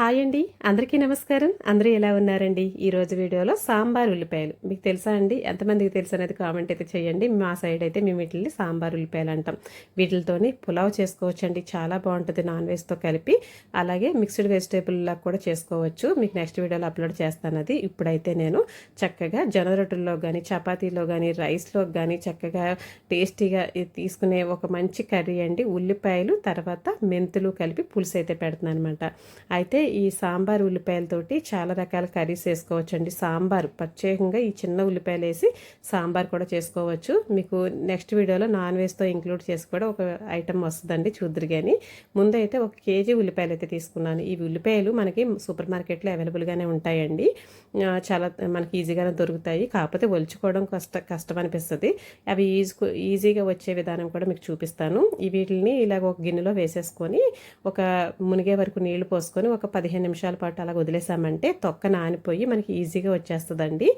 Hi అండి. అందరికీ నమస్కారం. అందరూ ఎలా ఉన్నారండి? ఈ రోజు వీడియోలో సాంబార్ ఉల్లిపాయలు. మీకు తెలుసా అండి? ఎంతమందికి తెలుసు అనేది కామెంట్ అయితే చేయండి. మా సైడ్ అయితే మేము వీటిని సాంబార్ ఉల్లిపాయలు అంటాం. వీటితోనే పులావ్ చేసుకోవచ్చు అండి చాలా బాగుంటుంది నాన్ వెజ్తో కలిపి. అలాగే మిక్స్డ్ వెజిటేబుల్లా కూడా చేసుకోవచ్చు. మీకు నెక్స్ట్ వీడియోలో అప్లోడ్ చేస్తాను అది. ఇప్పుడైతే నేను చక్కగా జొన్న రొట్టెల్లో కానీ చపాతీలో కానీ రైస్లో కానీ చక్కగా టేస్టీగా తీసుకునే ఒక మంచి కర్రీ అండి. ఉల్లిపాయలు తర్వాత మెంతులు కలిపి పులుసు అయితే పెడుతున్నాను అనమాట అయితే ఈ సాంబార్ ఉల్లిపాయలతోటి చాలా రకాల కర్రీస్ వేసుకోవచ్చు అండి సాంబార్ ప్రత్యేకంగా ఈ చిన్న ఉల్లిపాయలు వేసి సాంబార్ కూడా చేసుకోవచ్చు. మీకు నెక్స్ట్ వీడియోలో నాన్ వెజ్తో ఇంక్లూడ్ చేసి కూడా ఒక ఐటమ్ వస్తుందండి చూద్దరు కానీ ముందైతే ఒక కేజీ ఉల్లిపాయలు అయితే తీసుకున్నాను. ఈ ఉల్లిపాయలు మనకి సూపర్ మార్కెట్లో అవైలబుల్గానే ఉంటాయండి. చాలా మనకి ఈజీగానే దొరుకుతాయి. కాకపోతే ఒలుచుకోవడం కష్ట కష్టం అనిపిస్తుంది. అవి ఈజీ ఈజీగా వచ్చే విధానం కూడా మీకు చూపిస్తాను. ఈ వీటిని ఇలాగ ఒక గిన్నెలో వేసేసుకొని ఒక మునిగే వరకు నీళ్ళు పోసుకొని ఒక పదిహేను నిమిషాల పాటు అలా వదిలేసామంటే తొక్క నానిపోయి మనకి ఈజీగా వచ్చేస్తుందండి.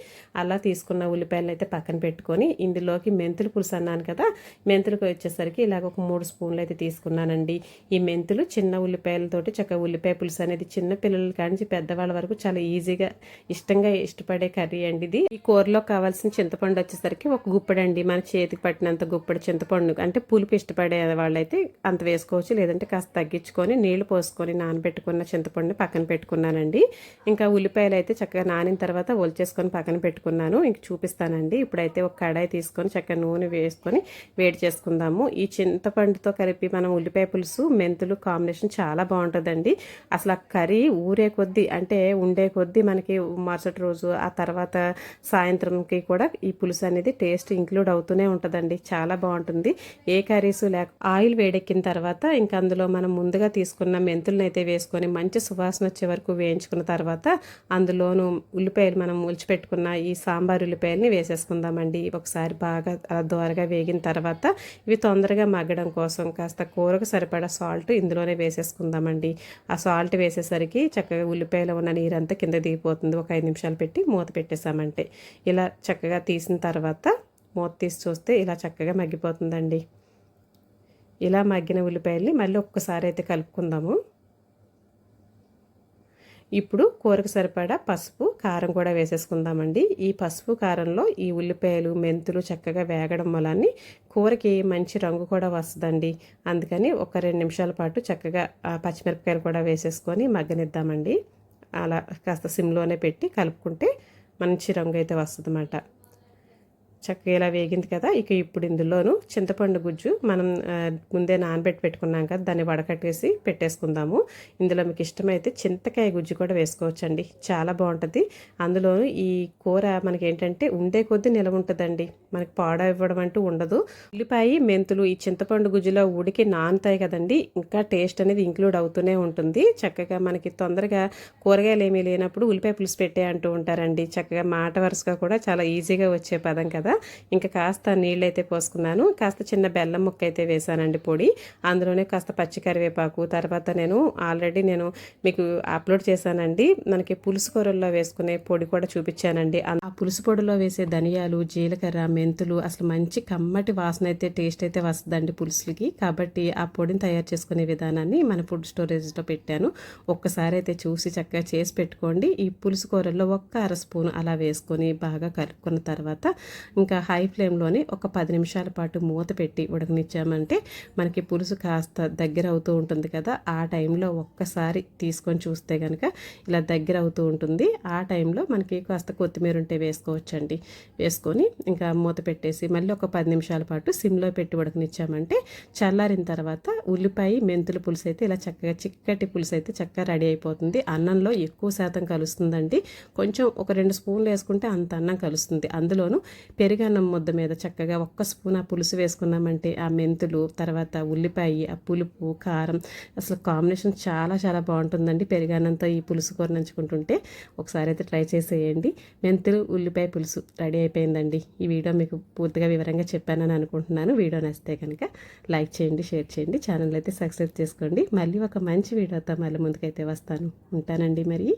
అలా తీసుకున్న ఉల్లిపాయలు అయితే పక్కన పెట్టుకొని ఇందులోకి మెంతులు పులుసు అన్నాను కదా మెంతులకు వచ్చేసరికి ఇలాగ ఒక మూడు స్పూన్లు అయితే తీసుకున్నానండి. ఈ మెంతులు చిన్న ఉల్లిపాయలతోటి చక్కగా ఉల్లిపాయ పులుసు అనేది చిన్న పిల్లల కానించి పెద్దవాళ్ళ వరకు చాలా ఈజీగా ఇష్టంగా ఇష్టపడే కర్రీ అండి ఇది. ఈ కూరలో కావాల్సిన చింతపండు వచ్చేసరికి ఒక గుప్పడండి. మన చేతికి పట్టినంత గుప్పడి చింతపండు అంటే పులుపు ఇష్టపడే వాళ్ళైతే అంత వేసుకోవచ్చు లేదంటే కాస్త తగ్గించుకొని నీళ్ళు పోసుకొని నానబెట్టుకున్న చింతపండు పక్కన పెట్టుకున్నానండి. ఇంకా ఉల్లిపాయలు అయితే చక్కగా నానిన తర్వాత ఒలిచేసుకొని పక్కన పెట్టుకున్నాను. ఇంక చూపిస్తానండి. ఇప్పుడైతే ఒక కడాయి తీసుకొని చక్కగా నూనె వేసుకొని వేడి చేసుకుందాము. ఈ చింతపండుతో కలిపి మనం ఉల్లిపాయ పులుసు మెంతులు కాంబినేషన్ చాలా బాగుంటుందండి. అసలు ఆ కర్రీ ఊరే కొద్దీ అంటే ఉండే కొద్దీ మనకి మరుసటి రోజు ఆ తర్వాత సాయంత్రంకి కూడా ఈ పులుసు అనేది టేస్ట్ ఇంక్లూడ్ అవుతూనే ఉంటుందండి. చాలా బాగుంటుంది. ఏ కర్రీస్ లేక ఆయిల్ వేడెక్కిన తర్వాత ఇంకా అందులో మనం ముందుగా తీసుకున్న మెంతులను అయితే వేసుకొని మంచి సువాసన వచ్చే వరకు వేయించుకున్న తర్వాత అందులోనూ ఉల్లిపాయలు మనం ఉల్చిపెట్టుకున్న ఈ సాంబార్ ఉల్లిపాయలని వేసేసుకుందామండి. ఒకసారి బాగా దోరగా వేగిన తర్వాత ఇవి తొందరగా మగ్గడం కోసం కాస్త కూరకు సరిపడా సాల్ట్ ఇందులోనే వేసేసుకుందామండి. ఆ సాల్ట్ వేసేసరికి చక్కగా ఉల్లిపాయలో ఉన్న నీరంతా కింద దిగిపోతుంది. ఒక ఐదు నిమిషాలు పెట్టి మూత పెట్టేసామంటే ఇలా చక్కగా తీసిన తర్వాత మూత తీసి చూస్తే ఇలా చక్కగా మగ్గిపోతుందండి. ఇలా మగ్గిన ఉల్లిపాయల్ని మళ్ళీ ఒక్కసారి అయితే కలుపుకుందాము. ఇప్పుడు కూరకు సరిపడా పసుపు కారం కూడా వేసేసుకుందామండి. ఈ పసుపు కారంలో ఈ ఉల్లిపాయలు మెంతులు చక్కగా వేగడం వలన కూరకి మంచి రంగు కూడా వస్తుందండి. అందుకని ఒక రెండు నిమిషాల పాటు చక్కగా పచ్చిమిరపకాయలు కూడా వేసేసుకొని మగ్గనిద్దామండి. అలా కాస్త సిమ్లోనే పెట్టి కలుపుకుంటే మంచి రంగు అయితే వస్తుంది చక్కగా ఇలా వేగింది కదా ఇక ఇప్పుడు ఇందులోను చింతపండు గుజ్జు మనం ముందే నానబెట్టి పెట్టుకున్నాం కదా దాన్ని వడకట్టేసి పెట్టేసుకుందాము. ఇందులో మీకు ఇష్టమైతే చింతకాయ గుజ్జు కూడా వేసుకోవచ్చండి. చాలా బాగుంటుంది. అందులో ఈ కూర మనకి ఏంటంటే ఉండే కొద్దీ నిలవ ఉంటుందండి. మనకి పాడవ్వడం అంటూ ఉండదు. ఉల్లిపాయ మెంతులు ఈ చింతపండు గుజ్జులో ఉడికి నానుతాయి కదండి. ఇంకా టేస్ట్ అనేది ఇంక్లూడ్ అవుతూనే ఉంటుంది. చక్కగా మనకి తొందరగా కూరగాయలు ఏమీ లేనప్పుడు ఉల్లిపాయ పులుసు పెట్టే అంటూ ఉంటారండి. చక్కగా మాట వరుసగా కూడా చాలా ఈజీగా వచ్చే పదం కదా. కదా? ఇంకా కాస్త నీళ్ళు అయితే పోసుకున్నాను. కాస్త చిన్న బెల్లం ముక్క అయితే వేసానండి పొడి. అందులోనే కాస్త పచ్చి కరివేపాకు తర్వాత నేను ఆల్రెడీ నేను మీకు అప్లోడ్ చేశానండి. మనకి పులుసు కూరల్లో వేసుకునే పొడి కూడా చూపించానండి. ఆ పులుసు పొడిలో వేసే ధనియాలు జీలకర్ర మెంతులు అసలు మంచి కమ్మటి వాసన అయితే టేస్ట్ అయితే వస్తుందండి పులుసులకి. కాబట్టి ఆ పొడిని తయారు చేసుకునే విధానాన్ని మన ఫుడ్ స్టోరేజ్లో పెట్టాను. ఒక్కసారి అయితే చూసి చక్కగా చేసి పెట్టుకోండి. ఈ పులుసు కూరల్లో ఒక్క అర స్పూన్ అలా వేసుకొని బాగా కలుపుకున్న తర్వాత ఇంకా హై ఫ్లేమ్లోనే ఒక పది నిమిషాల పాటు మూత పెట్టి ఉడకనిచ్చామంటే మనకి పులుసు కాస్త దగ్గర అవుతూ ఉంటుంది కదా ఆ టైంలో ఒక్కసారి తీసుకొని చూస్తే కనుక ఇలా దగ్గర అవుతూ ఉంటుంది. ఆ టైంలో మనకి కాస్త కొత్తిమీర ఉంటే వేసుకోవచ్చండి. వేసుకొని ఇంకా మూత పెట్టేసి మళ్ళీ ఒక పది నిమిషాల పాటు సిమ్లో పెట్టి ఉడకనిచ్చామంటే చల్లారిన తర్వాత ఉల్లిపాయ మెంతుల పులుసు అయితే ఇలా చక్కగా చిక్కటి పులుసు అయితే చక్కగా రెడీ అయిపోతుంది. అన్నంలో ఎక్కువ శాతం కలుస్తుందండి. కొంచెం ఒక రెండు స్పూన్లు వేసుకుంటే అంత అన్నం కలుస్తుంది. అందులోనూ పెరుగు పెరుగన్నం ముద్ద మీద చక్కగా ఒక్క స్పూన్ ఆ పులుసు వేసుకున్నామంటే ఆ మెంతులు తర్వాత ఉల్లిపాయ ఆ పులుపు కారం అసలు కాంబినేషన్ చాలా చాలా బాగుంటుందండి. పెరుగన్నంతో ఈ పులుసు కూర నంచుకుంటుంటే ఒకసారి అయితే ట్రై చేసేయండి. మెంతులు ఉల్లిపాయ పులుసు రెడీ అయిపోయిందండి. ఈ వీడియో మీకు పూర్తిగా వివరంగా చెప్పానని అనుకుంటున్నాను. వీడియో నచ్చితే కనుక లైక్ చేయండి షేర్ చేయండి. ఛానల్ అయితే సక్సెస్ చేసుకోండి. మళ్ళీ ఒక మంచి వీడియోతో మళ్ళీ ముందుకైతే వస్తాను. ఉంటానండి మరి.